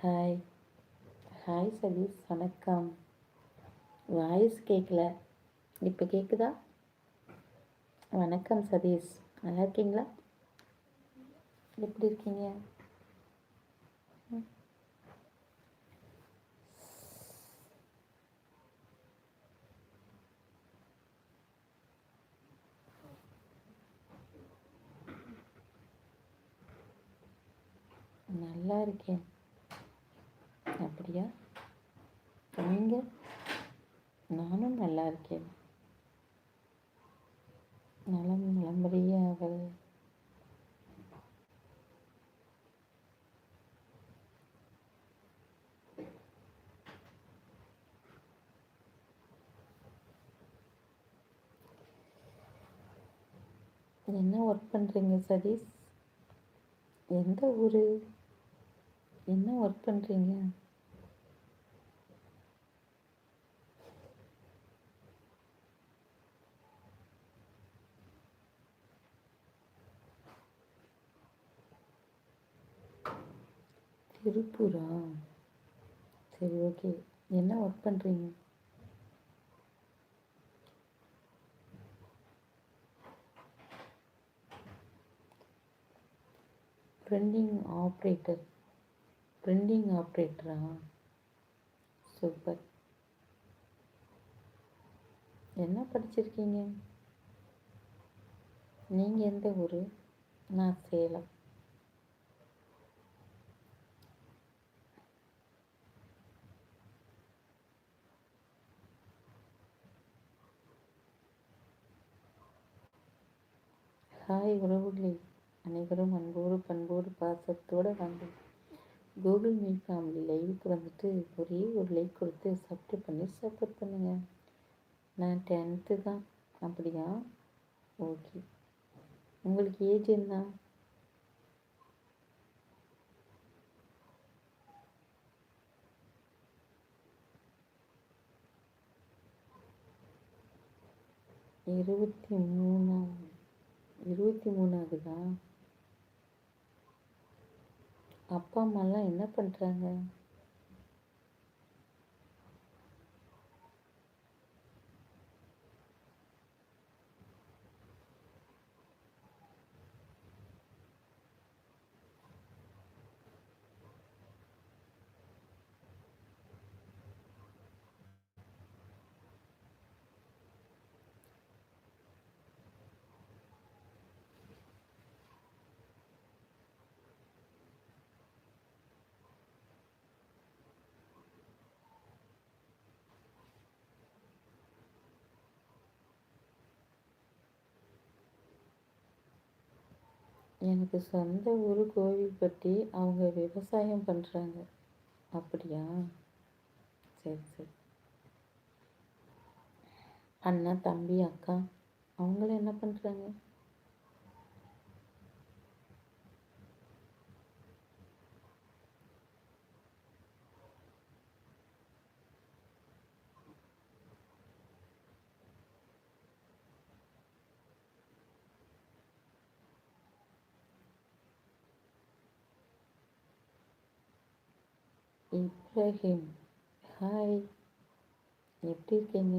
Hi hi Satish வணக்கம். Voice கேட்கல இப்போ கேட்குதா வணக்கம் சதீஷ் நல்லா இருக்கீங்களா? எப்படி இருக்கீங்க? நல்லா இருக்கேன் அப்படியா நீங்கள் நானும் நல்லா இருக்கேன் நலம் நலம்படியாக என்ன ஒர்க் பண்ணுறீங்க சதீஷ்? எந்த ஊர்? என்ன ஒர்க் பண்ணுறீங்க திருப்பூரா? சரி ஓகே என்ன ஒர்க் பண்ணுறீங்க ப்ரிண்டிங் ஆப்ரேட்டர் பிரிண்டிங் ஆப்ரேட்டரா சூப்பர் என்ன படிச்சிருக்கீங்க? நீங்கள் எந்த ஊர்? நான் சேலம். ஹாய் உறவுகளே. அனைவரும் அன்போடு பண்போடு பாசத்தோடு வாங்க. கூகுள் மீட் ஃபேமிலி லைவுக்கு வந்துட்டு ஒரே ஒரு லைக் கொடுத்து சப்ஸ்கிரைப் பண்ணி சப்போர்ட் பண்ணுங்கள் நான் டென்த்து தான். அப்படியா? ஓகே. உங்களுக்கு ஏஜ் என்ன? இருபத்தி மூணா இருபத்தி மூணு அப்பா அம்மாலாம் என்ன பண்ணுறாங்க எனக்கு சொந்த ஊர் கோவில்பட்டி அவங்க விவசாயம் பண்ணுறாங்க அப்படியா? சரி சரி. அண்ணா தம்பி அக்கா அவங்களும் என்ன பண்ணுறாங்க இப்ராஹிம். ஹாய் எப்படி இருக்கீங்க?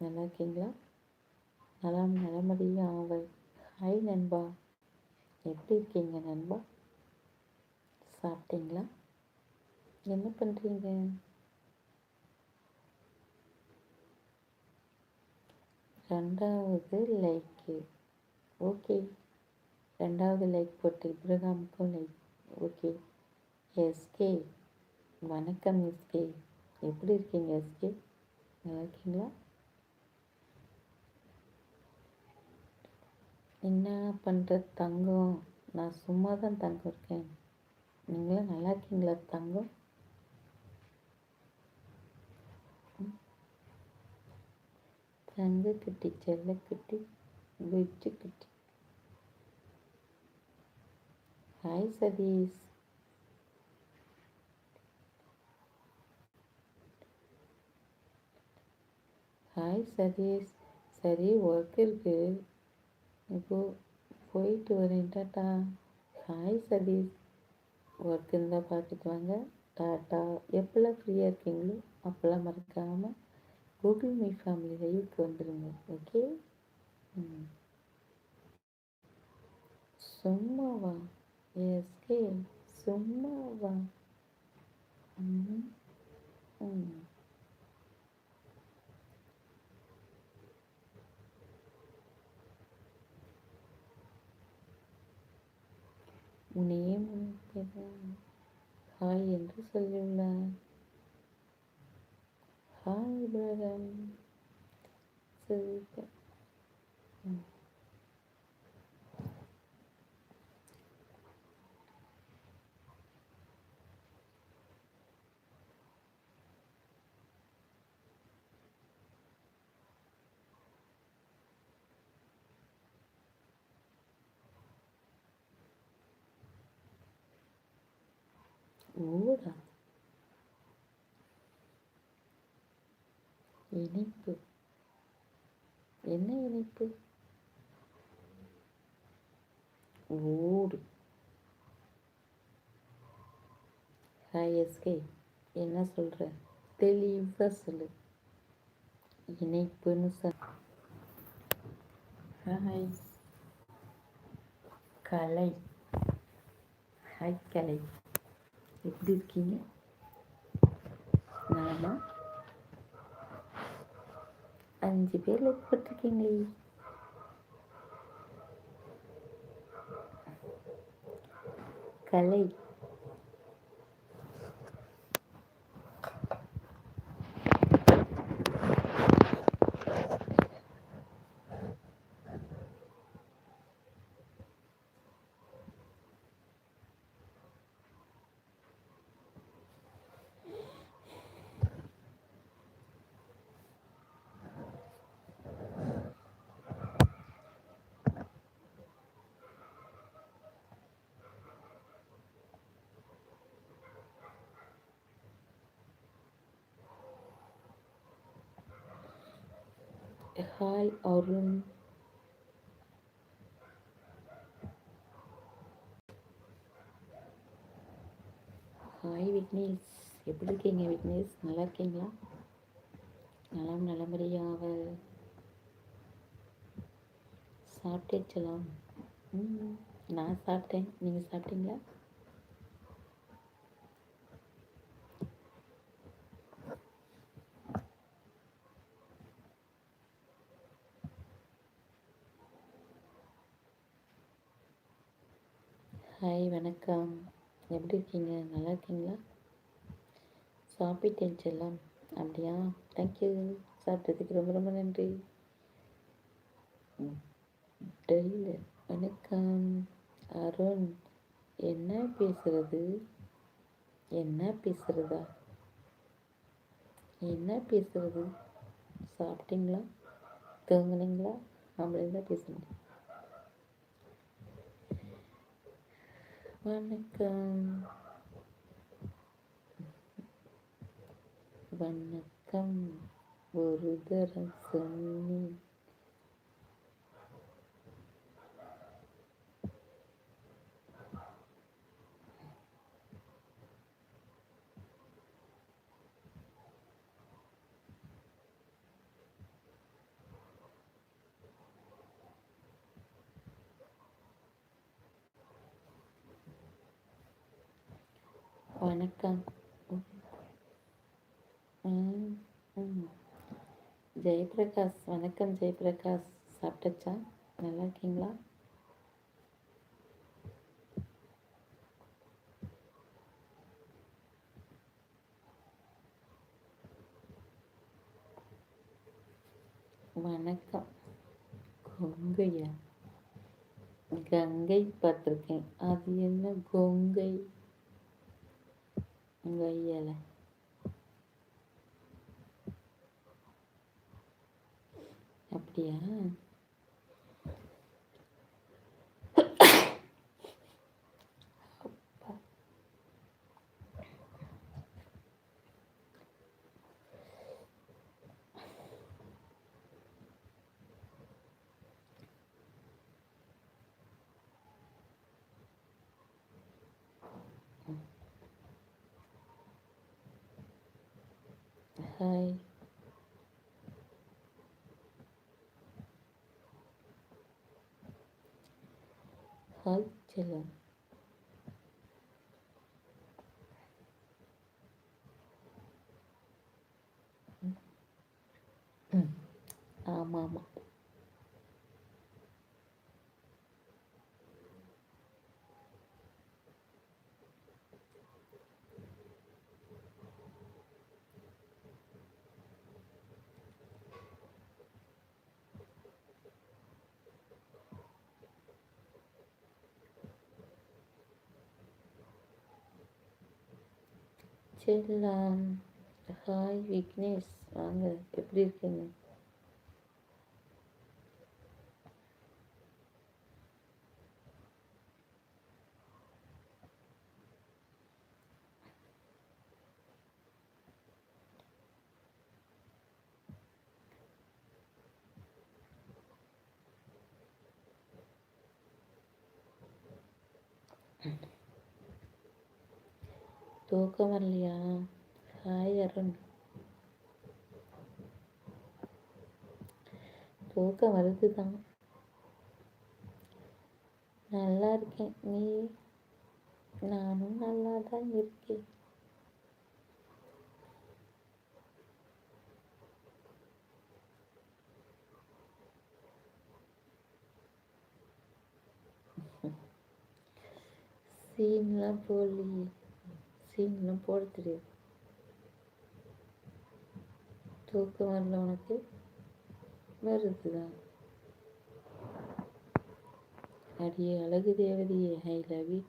நல்லா இருக்கீங்களா? நலம் நலமடியும் ஆவல் ஹாய் நண்பா. எப்படி இருக்கீங்க நண்பா? சாப்பிட்டீங்களா? என்ன பண்ணுறீங்க ரெண்டாவது லைக்கு ஓகே ரெண்டாவது லைக் போட்டு இப்ரஹாமுக்கும் லைக் ஓகே எஸ்கே வணக்கம் எஸ்கே. எப்படி இருக்கீங்க எஸ்கே? நல்லா இருக்கீங்களா? என்ன பண்ணுற தங்கம்? நான் சும்மா தான் தங்கம் இருக்கேன். நீங்களும் நல்லா இருக்கீங்களா தங்கம்? தங்க குட்டி செல்ல குட்டி குச்சி குட்டி ஹாய் சதீஷ். ஹாய் சதீஷ் சரி ஒர்க் இருக்குது இப்போ போயிட்டு வரேன். டாட்டா ஹாய் சதீஷ் ஒர்க் இருந்தால் பார்த்துட்டு வாங்க. டாட்டா எப்போல்லாம் ஃப்ரீயாக இருக்கீங்களோ அப்போல்லாம் மறக்காமல் கூகுள் மீ ஃபேமிலி லைவுக்கு வந்துடுங்க ஓகே ம். சும்மாவா? எஸ்கே சும்மாவா? ம். ம். உன்னையே முன்னிருப்பேன் ஹாய் என்று சொல்லியுள்ளார். ஹாய் உலகம். சூப்பர் ஊடா இனிப்பு. என்ன இனிப்பு? ஓடு. ஹாய் எஸ்கே என்ன சொல்ற? தெளிவாக சொல்லு. இணைப்புன்னு சொல் ஹாய். கலை. ஹாய் கலை. எப்படி இருக்கீங்க? நலமா? அஞ்சு பேர் லைக் போட்டிருக்கீங்களே கலை. ஹாய் அருண் ஹாய் விக்னேஷ் எப்படி இருக்கீங்க விக்னேஷ் நல்லா இருக்கீங்களா? நலம் நலமுறையாக சாப்பிட்டேச்சலாம் ம் நான் சாப்பிட்டேன். நீங்கள் சாப்பிட்டீங்களா ஹாய் வணக்கம் எப்படி இருக்கீங்க? நல்லா இருக்கீங்களா? சாப்பிட்டேன் செல்லம். அப்படியா? தேங்க்யூ சாப்பிட்டதுக்கு ரொம்ப ரொம்ப நன்றி. டெல்லு வணக்கம். அருண் என்ன பேசுறது? என்ன பேசுறதா? என்ன பேசுறது? சாப்பிட்டீங்களா? தூங்குனீங்களா? நம்மளே தான் முடியும் வணக்கம். வணக்கம். ஒரு தரம் சொன்னேன் வணக்கம் ம், ம். ஜெயபிரகாஷ் வணக்கம் ஜெயபிரகாஷ் சாப்பிட்டச்சா? நல்லா இருக்கீங்களா? வணக்கம். கொங்கையா? கங்கை பார்த்துருக்கேன். அது என்ன கொங்கை? உங்க அப்படியா அப்பா. ஹாய் ஹாய் செல்லம் ஆமாம் செல்லாம் ஹாய் விக்னேஷ் வாங்க எப்படி இருக்கீங்க தூக்கம் வரலையா? ஹாய் அருண் தூக்கம் வருது தான் நல்லா இருக்கேன். நீ? நானும் நல்லா தான் இருக்கேன். சீன்லாம் போடலையே. சீன்லாம் போட தெரியாது தூக்கம் வரல உனக்கு? வருதுதான் அடியே அழகு தேவதையே ஐ லவ் யூ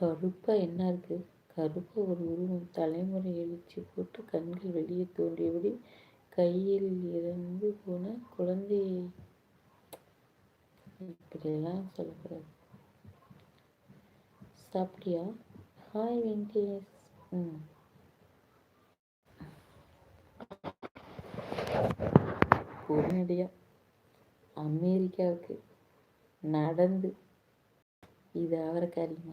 கருப்பாக என்ன இருக்குது கருப்பாக ஒரு உருவம் தலைமுறை எழுச்சி போட்டு கண்கள் வெளியே தோன்றியபடி கையில் இறந்து போன குழந்தை இப்படியெல்லாம் சொல்லக்கூடாது. சாப்பிட்டியா? ஹாய் வெங்கடேஷ் ம். உடனடியாக அமெரிக்காவுக்கு நடந்து. இது அவரை காரியமா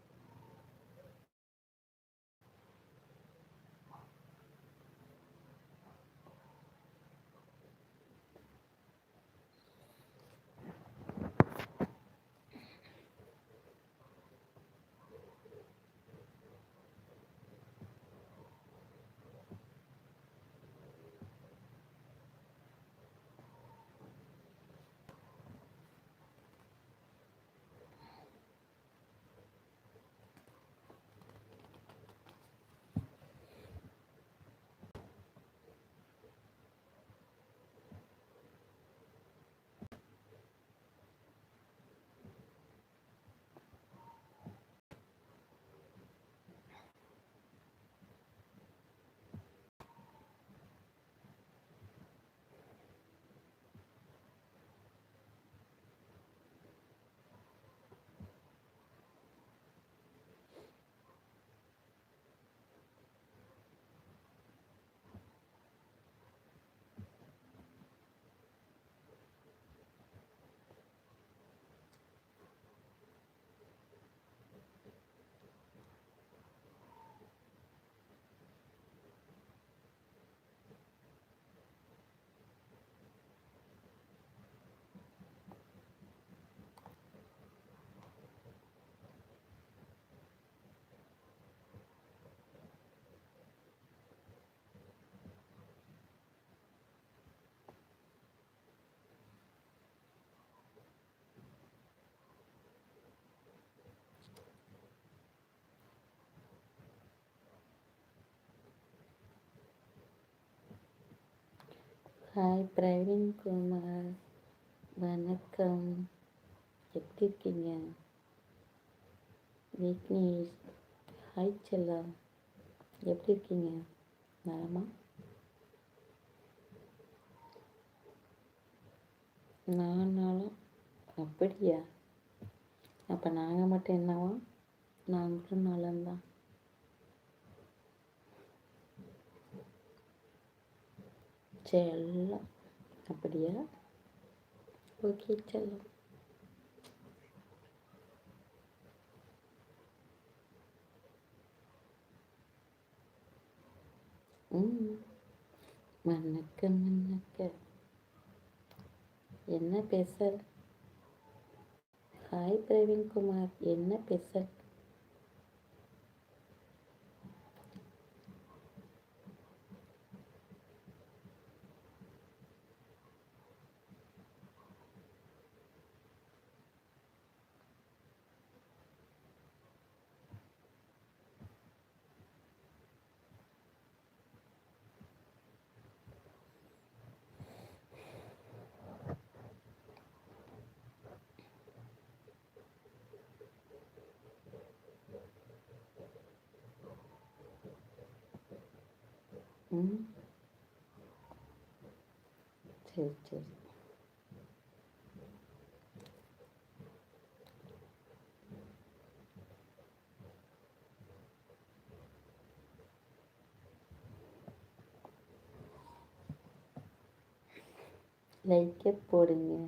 ஹாய் பிரவீன் குமார் வணக்கம். எப்படி இருக்கீங்க? விக்னேஷ் ஹாய் செல்லா. எப்படி இருக்கீங்க? நலமா? நான் அப்படியா? அப்போ நாங்கள் மட்டும் என்னவா? நாங்களும் நலம்தான். செல்லம் அப்படியா? ஓகே செல்லம். மன்னக்க மன்னக்க. என்ன பேசல் ஹாய் பிரவீன்குமார் என்ன பேசல் ம் சரி சரி லைக்கே போடுங்க.